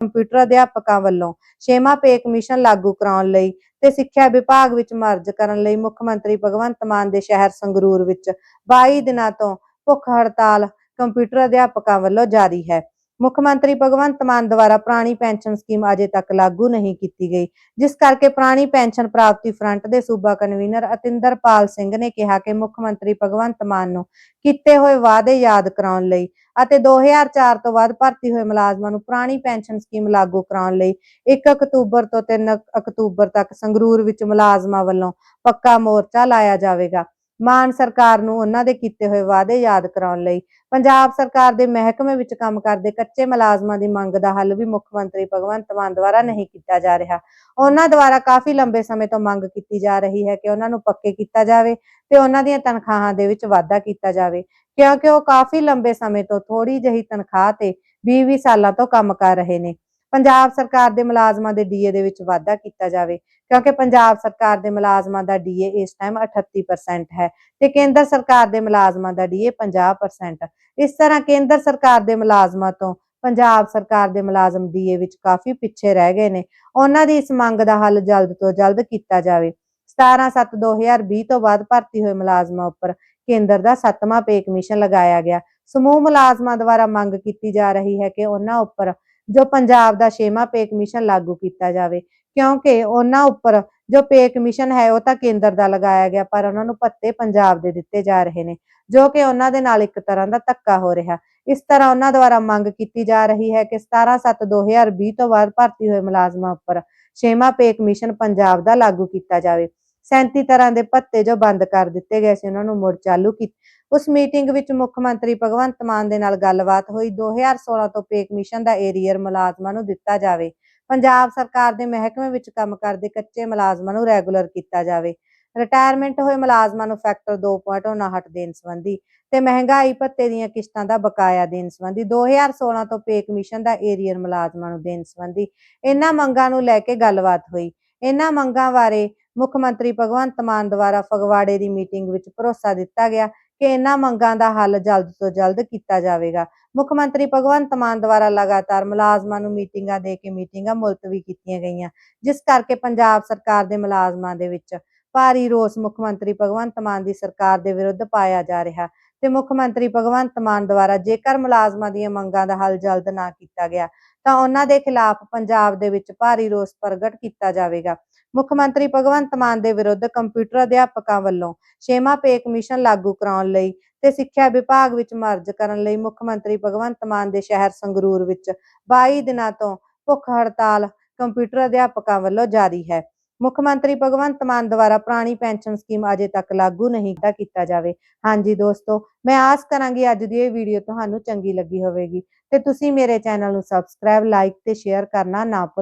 Computer ਅਧਿਆਪਕਾਂ ਵੱਲੋਂ ਛੇਵਾਂ ਪੇ ਕਮਿਸ਼ਨ ਲਾਗੂ ਕਰਾਉਣ ਲਈ ਤੇ ਸਿੱਖਿਆ ਵਿਭਾਗ ਵਿੱਚ ਮਰਜ ਕਰਨ ਲਈ ਮੁੱਖ ਮੰਤਰੀ ਭਗਵੰਤ ਮਾਨ ਦੇ ਸ਼ਹਿਰ ਸੰਗਰੂਰ ਵਿੱਚ 22 ਦਿਨਾਂ ਤੋਂ ਭੁੱਖ ਹੜਤਾਲ ਕੰਪਿਊਟਰ ਅਧਿਆਪਕਾਂ ਵੱਲੋਂ ਜਾਰੀ ਹੈ। ਮੁੱਖ ਮੰਤਰੀ ਭਗਵੰਤ ਮਾਨ ਦੁਆਰਾ ਪੁਰਾਣੀ ਪੈਨਸ਼ਨ ਸਕੀਮ ਅਜੇ ਤੱਕ ਲਾਗੂ ਨਹੀਂ ਕੀਤੀ ਗਈ, ਜਿਸ ਕਰਕੇ ਪੁਰਾਣੀ ਪੈਨਸ਼ਨ ਪ੍ਰਾਪਤੀ ਫਰੰਟ ਦੇ ਸੂਬਾ ਕਨਵੀਨਰ ਅਤਿੰਦਰਪਾਲ ਸਿੰਘ ਨੇ ਕਿਹਾ ਕਿ ਮੁੱਖ ਮੰਤਰੀ ਭਗਵੰਤ ਮਾਨ ਨੂੰ ਕੀਤੇ ਹੋਏ ਵਾਅਦੇ ਯਾਦ ਕਰਾਉਣ ਲਈ ਅਤੇ 2004 ਤੋਂ ਬਾਅਦ ਭਰਤੀ ਹੋਏ ਮੁਲਾਜ਼ਮਾਂ ਨੂੰ ਪੁਰਾਣੀ ਪੈਨਸ਼ਨ ਸਕੀਮ ਲਾਗੂ ਕਰਾਉਣ ਲਈ 1 ਅਕਤੂਬਰ ਤੋਂ 3 ਅਕਤੂਬਰ ਤੱਕ ਸੰਗਰੂਰ ਵਿੱਚ ਮੁਲਾਜ਼ਮਾਂ ਵੱਲੋਂ ਪੱਕਾ ਮੋਰਚਾ ਲਾਇਆ ਜਾਵੇਗਾ। ਮਾਨ ਸਰਕਾਰ ਨੂੰ ਉਹਨਾਂ ਦੇ ਕੀਤੇ ਹੋਏ ਵਾਅਦੇ ਯਾਦ ਕਰਾਉਣ ਲਈ। ਪੰਜਾਬ ਸਰਕਾਰ ਦੇ ਮਹਿਕਮੇ ਵਿੱਚ ਕੰਮ ਕਰਦੇ ਕੱਚੇ ਮੁਲਾਜ਼ਮਾਂ ਦੀ ਮੰਗ ਦਾ ਹੱਲ ਵੀ ਮੁੱਖ ਮੰਤਰੀ ਭਗਵੰਤ ਮਾਨ ਦੁਆਰਾ ਨਹੀਂ ਕੀਤਾ ਜਾ ਰਿਹਾ। ਉਹਨਾਂ ਦੁਆਰਾ ਕਾਫੀ ਲੰਬੇ ਸਮੇਂ ਤੋਂ ਮੰਗ ਕੀਤੀ ਜਾ ਰਹੀ ਹੈ ਕਿ ਉਹਨਾਂ ਨੂੰ ਪੱਕੇ ਕੀਤਾ ਜਾਵੇ ਤੇ ਉਹਨਾਂ ਦੀਆਂ ਤਨਖਾਹਾਂ ਦੇ ਵਿੱਚ ਵਾਧਾ ਕੀਤਾ ਜਾਵੇ, ਕਿਉਂਕਿ ਉਹ ਕਾਫੀ ਲੰਬੇ ਸਮੇਂ ਤੋਂ ਥੋੜੀ ਜਹੀ ਤਨਖਾਹ ਤੇ 20-20 ਸਾਲਾਂ ਤੋਂ ਕੰਮ ਕਰ ਰਹੇ ਨੇ। ਪੰਜਾਬ ਸਰਕਾਰ ਦੇ ਮੁਲਾਜ਼ਮਾਂ ਦੇ ਡੀਏ ਦੇ ਵਿੱਚ ਵਾਧਾ ਕੀਤਾ ਜਾਵੇ, ਕਿਉਂਕਿ ਪੰਜਾਬ ਸਰਕਾਰ ਦੇ ਮੁਲਾਜ਼ਮਾਂ ਦਾ ਡੀਏ ਇਸ ਟਾਈਮ 38% ਹੈ ਤੇ ਕੇਂਦਰ ਸਰਕਾਰ ਦੇ ਮੁਲਾਜ਼ਮਾਂ ਦਾ ਡੀਏ 50% ਇਸ ਤਰ੍ਹਾਂ ਕੇਂਦਰ ਸਰਕਾਰ ਦੇ ਮੁਲਾਜ਼ਮਾਂ ਤੋਂ ਪੰਜਾਬ ਸਰਕਾਰ ਦੇ ਮੁਲਾਜ਼ਮ ਡੀਏ ਵਿੱਚ ਕਾਫੀ ਪਿੱਛੇ ਰਹਿ ਗਏ ਨੇ। ਉਹਨਾਂ ਦੀ ਇਸ ਮੰਗ ਦਾ ਹੱਲ ਜਲਦ ਤੋਂ ਜਲਦ ਕੀਤਾ ਜਾਵੇ। 17/7/2020 ਤੋਂ ਬਾਅਦ ਭਰਤੀ ਹੋਏ ਮੁਲਾਜ਼ਮਾਂ ਉੱਪਰ ਕੇਂਦਰ ਦਾ ਸੱਤਵਾਂ ਪੇ ਕਮਿਸ਼ਨ ਲਗਾਇਆ ਗਿਆ। ਸਮੂਹ ਮੁਲਾਜ਼ਮਾਂ ਦੁਆਰਾ ਮੰਗ ਕੀਤੀ ਜਾ ਰਹੀ ਹੈ ਕਿ ਉਹਨਾਂ ਉੱਪਰ ਜੋ ਪੰਜਾਬ ਦਾ ਛੇਵਾਂ ਪੇ ਕਮਿਸ਼ਨ ਲਾਗੂ ਕੀਤਾ ਜਾਵੇ। ਕਿਉਂਕਿ ਉਹਨਾਂ ਉੱਪਰ ਜੋ ਪੇ ਕਮਿਸ਼ਨ ਹੈ, ਉਹ ਤਾਂ ਕੇਂਦਰ ਦਾ ਲਗਾਇਆ ਗਿਆ, ਪਰ ਉਹਨਾਂ ਨੂੰ ਭੱਤੇ ਪੰਜਾਬ ਦੇ ਦਿੱਤੇ ਜਾ ਰਹੇ ਨੇ, ਜੋ ਕਿ ਉਹਨਾਂ ਦੇ ਨਾਲ ਇੱਕ ਤਰ੍ਹਾਂ ਦਾ ਧੱਕਾ ਹੋ ਰਿਹਾ। ਇਸ ਤਰ੍ਹਾਂ ਉਹਨਾਂ ਦੁਆਰਾ ਮੰਗ ਕੀਤੀ ਜਾ ਰਹੀ ਹੈ ਕਿ 17/7/2020 ਤੋਂ ਬਾਅਦ ਭਰਤੀ ਹੋਏ ਮੁਲਾਜ਼ਮਾਂ ਉੱਪਰ ਛੇਵਾਂ ਪੇ ਕਮਿਸ਼ਨ ਪੰਜਾਬ ਦਾ ਲਾਗੂ ਕੀਤਾ ਜਾਵੇ। 37 ਤਰ੍ਹਾਂ ਦੇ ਭੱਤੇ ਜੋ ਬੰਦ ਕਰ ਦਿੱਤੇ ਗਏ ਸੀ, ਉਹਨਾਂ ਨੂੰ ਮੁੜ ਚਾਲੂ ਕੀਤਾ, ਉਸ ਮੀਟਿੰਗ ਵਿੱਚ ਮੁੱਖ ਮੰਤਰੀ ਭਗਵੰਤ ਮਾਨ ਦੇ ਨਾਲ ਗੱਲਬਾਤ ਹੋਈ। 2016 ਤੋਂ ਪੇ ਕਮਿਸ਼ਨ ਦਾ ਏਰੀਅਰ ਮੁਲਾਜ਼ਮਾਂ ਨੂੰ ਦਿੱਤਾ ਜਾਵੇ। ਪੰਜਾਬ ਸਰਕਾਰ ਦੇ ਮਹਿਕਮੇ ਵਿੱਚ ਕੰਮ ਕਰਦੇ ਕੱਚੇ ਮੁਲਾਜ਼ਮਾਂ ਨੂੰ ਰੈਗੂਲਰ ਕੀਤਾ ਜਾਵੇ। ਰਿਟਾਇਰਮੈਂਟ ਹੋਏ ਮੁਲਾਜ਼ਮਾਂ ਨੂੰ ਫੈਕਟਰ 2.59 ਦੇਣ ਸੰਬੰਧੀ ਤੇ ਮਹਿੰਗਾਈ ਭੱਤੇ ਦੀਆਂ ਕਿਸ਼ਤਾਂ ਦਾ ਬਕਾਇਆ ਦੇਣ ਸੰਬੰਧੀ 2016 ਤੋਂ ਪੇ ਕਮਿਸ਼ਨ ਦਾ ਏਰੀਅਰ ਮੁਲਾਜ਼ਮਾਂ ਨੂੰ ਦੇਣ ਸੰਬੰਧੀ ਇਹਨਾਂ ਮੰਗਾਂ ਨੂੰ ਲੈ ਕੇ ਗੱਲਬਾਤ ਹੋਈ। ਇਹਨਾਂ ਮੰਗਾਂ ਬਾਰੇ ਮੁੱਖ ਮੰਤਰੀ ਭਗਵੰਤ ਮਾਨ ਦੁਆਰਾ ਫਗਵਾੜੇ ਦੀ ਮੀਟਿੰਗ ਵਿੱਚ ਭਰੋਸਾ ਦਿੱਤਾ ਗਿਆ ਕਿ ਇਹਨਾਂ ਮੰਗਾਂ ਦਾ ਹੱਲ ਜਲਦ ਤੋਂ ਜਲਦ ਕੀਤਾ ਜਾਵੇਗਾ। ਮੁੱਖ ਮੰਤਰੀ ਭਗਵੰਤ ਮਾਨ ਦੁਆਰਾ ਲਗਾਤਾਰ ਮੁਲਾਜ਼ਮਾਂ ਨੂੰ ਮੀਟਿੰਗਾਂ ਦੇ ਕੇ ਮੀਟਿੰਗਾਂ ਮੁਲਤਵੀ ਕੀਤੀਆਂ ਗਈਆਂ, ਜਿਸ ਕਰਕੇ ਪੰਜਾਬ ਸਰਕਾਰ ਦੇ ਮੁਲਾਜ਼ਮਾਂ ਦੇ ਵਿੱਚ ਭਾਰੀ ਰੋਸ ਮੁੱਖ ਮੰਤਰੀ ਭਗਵੰਤ ਮਾਨ ਦੀ ਸਰਕਾਰ ਦੇ ਵਿਰੁੱਧ ਪਾਇਆ ਜਾ ਰਿਹਾ। ਤੇ ਮੁੱਖ ਮੰਤਰੀ ਭਗਵੰਤ ਮਾਨ ਦੁਆਰਾ ਜੇਕਰ ਮੁਲਾਜ਼ਮਾਂ ਦੀਆਂ ਮੰਗਾਂ ਦਾ ਹੱਲ ਜਲਦ ਨਾ ਕੀਤਾ ਗਿਆ, ਤਾਂ ਉਹਨਾਂ ਦੇ ਖਿਲਾਫ ਪੰਜਾਬ ਦੇ ਵਿੱਚ ਭਾਰੀ ਰੋਸ ਪ੍ਰਗਟ ਕੀਤਾ ਜਾਵੇਗਾ। ਮੁੱਖ ਮੰਤਰੀ ਭਗਵੰਤ ਮਾਨ ਦੇ ਵਿਰੁੱਧ ਕੰਪਿਊਟਰ ਅਧਿਆਪਕਾਂ ਵੱਲੋਂ ਛੇਵਾਂ ਪੇ ਕਮਿਸ਼ਨ ਲਾਗੂ ਕਰਾਉਣ ਲਈ ਤੇ ਸਿੱਖਿਆ ਵਿਭਾਗ ਵਿੱਚ ਮਰਜ ਕਰਨ ਲਈ ਮੁੱਖ ਮੰਤਰੀ ਭਗਵੰਤ ਮਾਨ ਦੇ ਸ਼ਹਿਰ ਸੰਗਰੂਰ ਵਿੱਚ 22 ਦਿਨਾਂ ਤੋਂ ਭੁੱਖ ਹੜਤਾਲ ਕੰਪਿਊਟਰ ਅਧਿਆਪਕਾਂ ਵੱਲੋਂ ਜਾਰੀ ਹੈ। ਮੁੱਖ ਮੰਤਰੀ ਭਗਵੰਤ ਮਾਨ ਦੁਆਰਾ ਪੁਰਾਣੀ ਪੈਨਸ਼ਨ ਸਕੀਮ ਅਜੇ ਤੱਕ ਲਾਗੂ ਨਹੀਂ ਕੀਤਾ ਕੀਤਾ ਜਾਵੇ। ਹਾਂਜੀ ਦੋਸਤੋ, ਮੈਂ ਆਸ ਕਰਾਂਗੀ ਅੱਜ ਦੀ ਇਹ ਵੀਡੀਓ ਤੁਹਾਨੂੰ ਚੰਗੀ ਲੱਗੀ ਹੋਵੇਗੀ। ਤੇ ਤੁਸੀਂ ਮੇਰੇ ਚੈਨਲ ਨੂੰ ਸਬਸਕ੍ਰਾਈਬ ਲਾਈਕ ਤੇ ਸ਼ੇਅਰ ਕਰਨਾ ਨਾ ਭੁੱਲਣਾ।